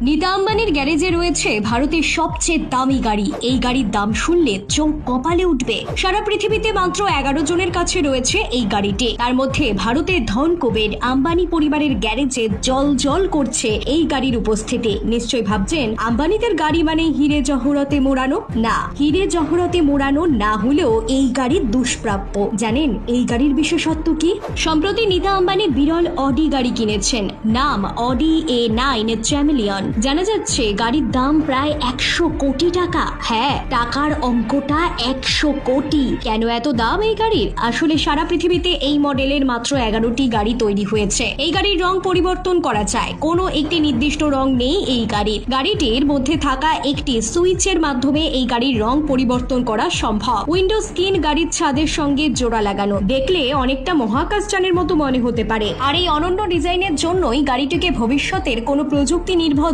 নীতা আম্বানির গ্যারেজে রয়েছে ভারতের সবচেয়ে দামি গাড়ি। এই গাড়ির দাম শুনলে চোখ কপালে উঠবে। সারা পৃথিবীতে মাত্র এগারো জনের কাছে রয়েছে এই গাড়িটি। তার মধ্যে ভারতের ধন কুবের আম্বানি পরিবারের গ্যারেজে জল জল করছে এই গাড়ির উপস্থিতি। নিশ্চয়ই ভাবছেন, আম্বানিদের গাড়ি মানে হিরে জহরতে মোড়ানো? না, হিরে জহরতে মোড়ানো না হলেও এই গাড়ির দুষ্প্রাপ্য। জানেন, এই গাড়ির বিশেষত্ব কি? সম্প্রতি নীতা আম্বানি বিরল অডি গাড়ি কিনেছেন। নাম অডি এ নাইন চ্যামিলিয়ন। জানা যাচ্ছে গাড়ির দাম প্রায় একশো কোটি টাকা। হ্যাঁ টাকার অঙ্কটা একশো কোটি। কেন এত দাম এই গাড়ির? আসলে সারা পৃথিবীতে এই মডেলের মাত্র এগারোটি গাড়ি তৈরি হয়েছে। এই গাড়ির রং পরিবর্তন করা যায়। কোনো একটি নির্দিষ্ট রং নেই এই গাড়ির। গাড়িটির মধ্যে থাকা একটি সুইচের মাধ্যমে এই গাড়ির রং পরিবর্তন করা সম্ভব। উইন্ডো স্ক্রিন গাড়ির ছাদের সঙ্গে জোড়া লাগানো। দেখলে অনেকটা মহাকাশযানের মতো মনে হতে পারে। আর এই অনন্য ডিজাইনের জন্যই গাড়িটিকে ভবিষ্যতের কোনো প্রযুক্তি নির্ভর